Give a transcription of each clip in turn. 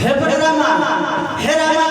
হে রামা হে রামা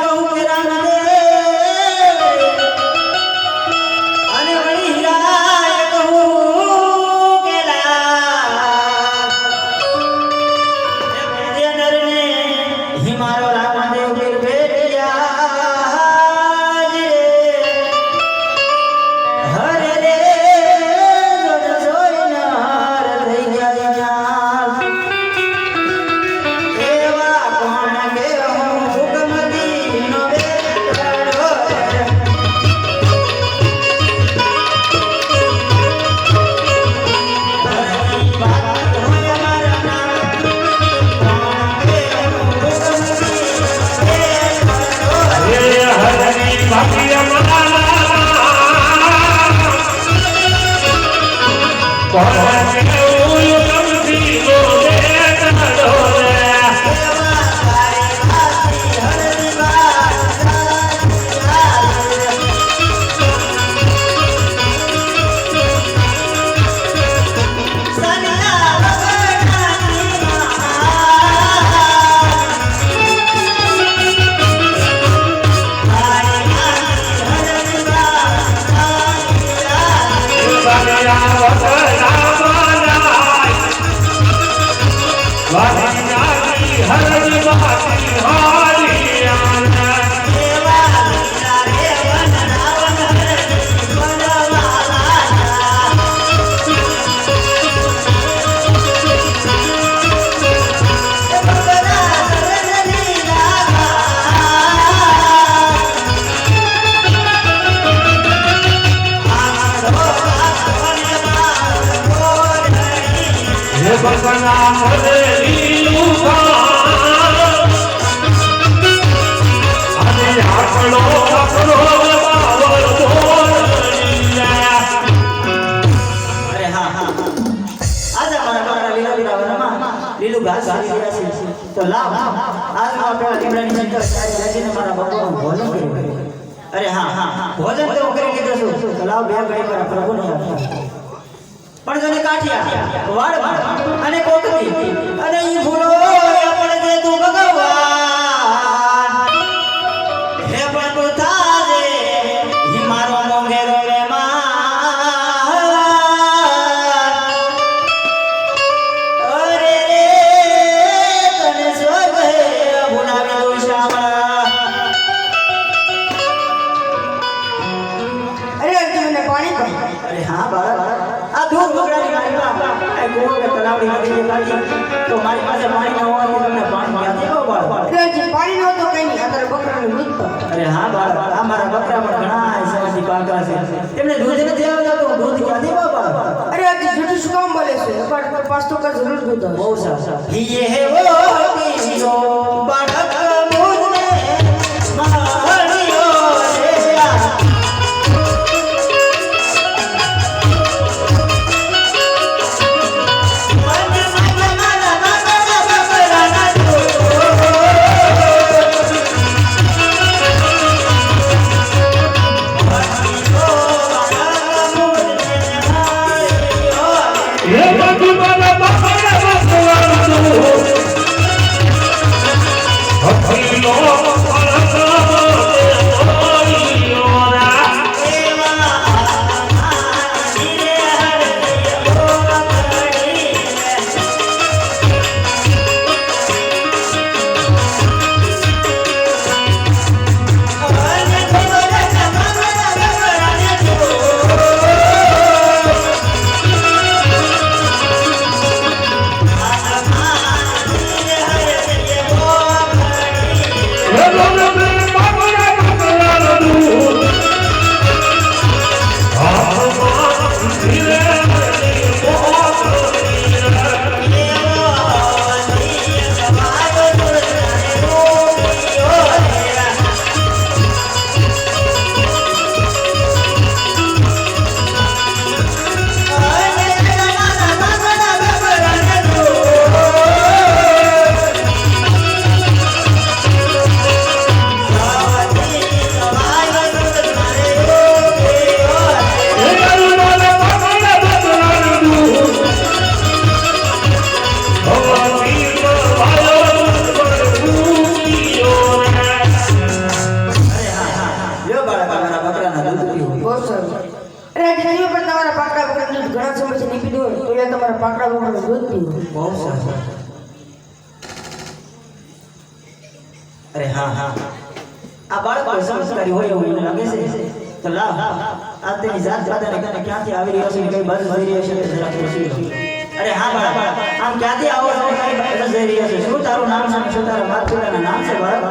ભગવાન મોદરી લાવ આજ બે ગાય પણ તને કાઠિયા અને કોકરી અને ઈ ફૂલો બહુ સારું. એ હે કોણ અરે હા હા. આ બાળક પસંદ કરી હોય એવું મને લાગે છે. તો લા, આ તેની જાત દાદાને કને ક્યાંથી આવી રહ્યો છે કઈ બસ મળી રહ્યો છે જરા પૂછી અરે હા, બાળક. આમ ક્યાંથી આવો છો? કઈ બસ જઈ રહ્યો છે. શું તારું નામ નામ શું તારું બાપ નામ છે, બાળક?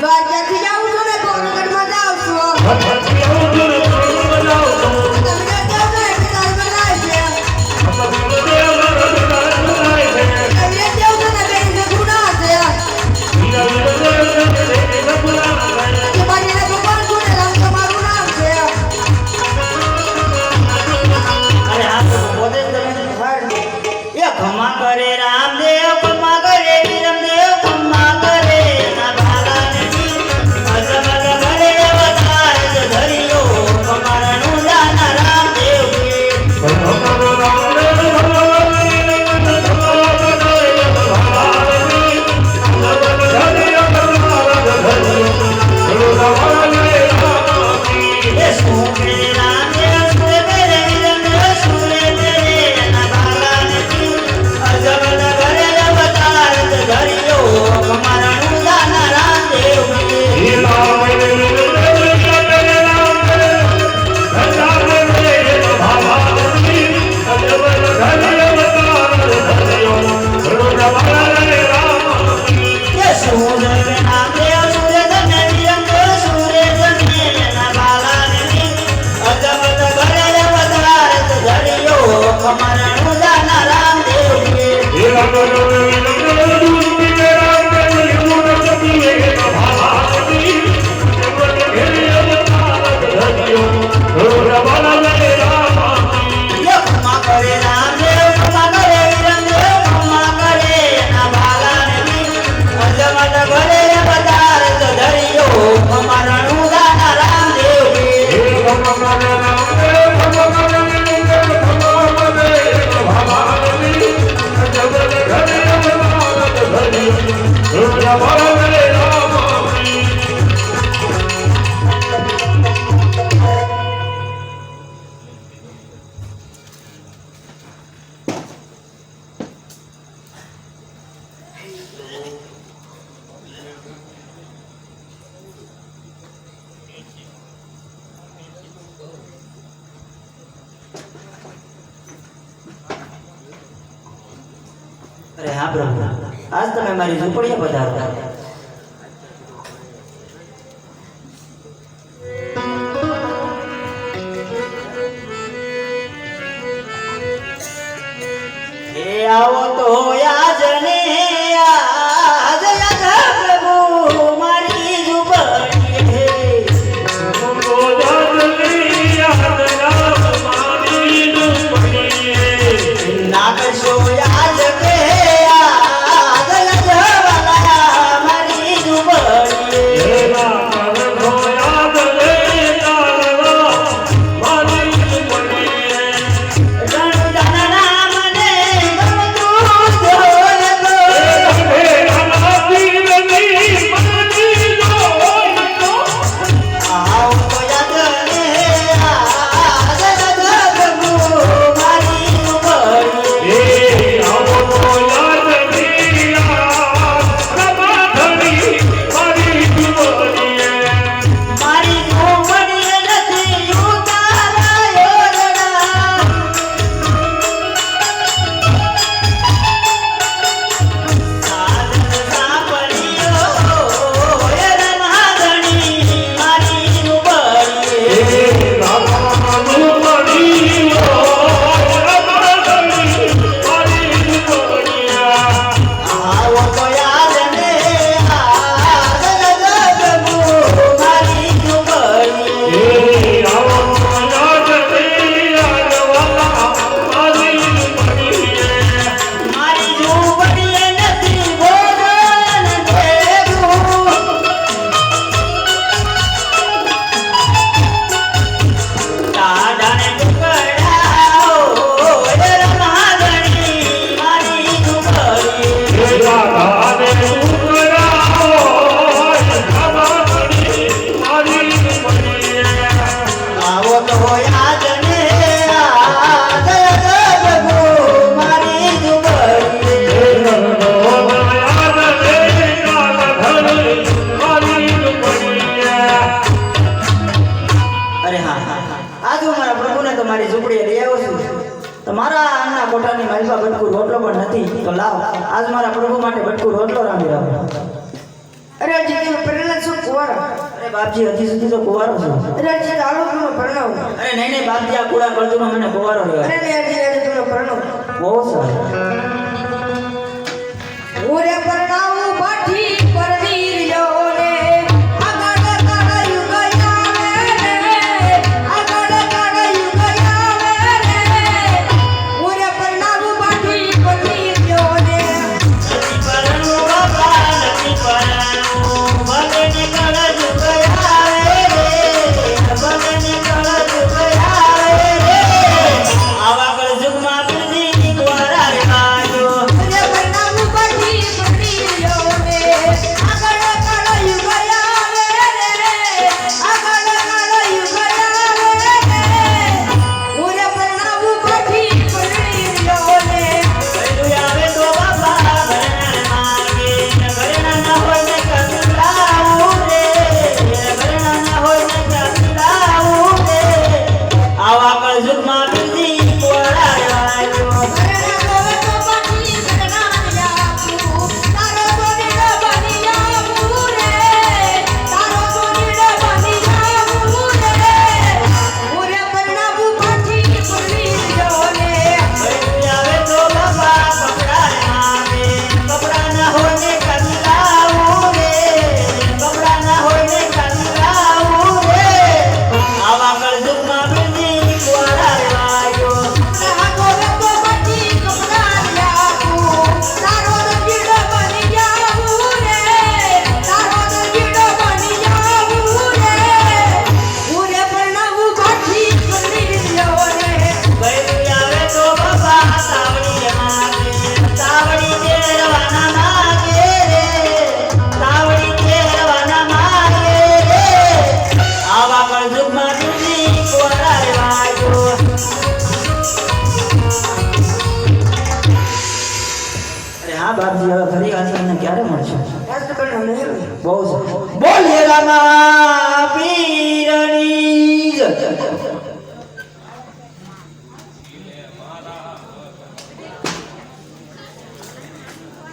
દ્વારકાથી જાઉં છું ને કોનગઢમાં પ્રભુ આજ તમે મારી ઝૂંપડીએ પધારો. મારા આના કોઠાની માલમાં બટકું રોટલો પણ નથી. તો લાવ, આજ મારા પ્રભુ માટે બટકું રોટલો રાંધી રહ્યો બાપજી હજી સુધી તો કુવારો છું અરે આજે તાળુકનો પરણવ. અરે નહીં નહીં બાપજી આ કુડા કરજુનો મને કુવારો રહ્યો. અરે નહીં આજે આજે તમને પરણવ. બહુ સારું ઓરે